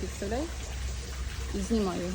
Підставляй і знімай його.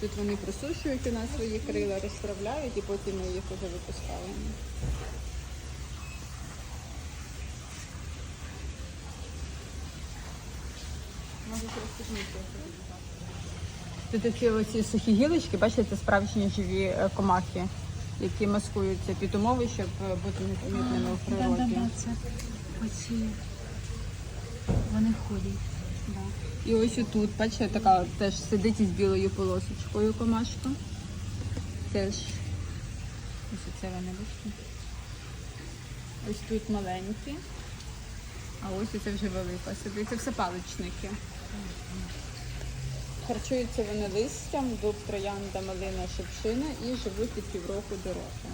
Тут вони просушують у нас свої крила, розправляють і потім ми їх вже випускаємо. Тут такі оці сухі гілочки, бачите, це справжні живі е, комахи, які маскуються під умови, щоб е, бути непомітними в природі. Оці вони ходять. І ось тут, бачите, така теж сидить із білою полосочкою комашка. Теж ось це вони бачите. Ось тут маленькі, а ось це вже велика сидить. Це все паличники. Харчуються вони листям, дуб, троянда, малина, шипшина і живуть від півроку до року.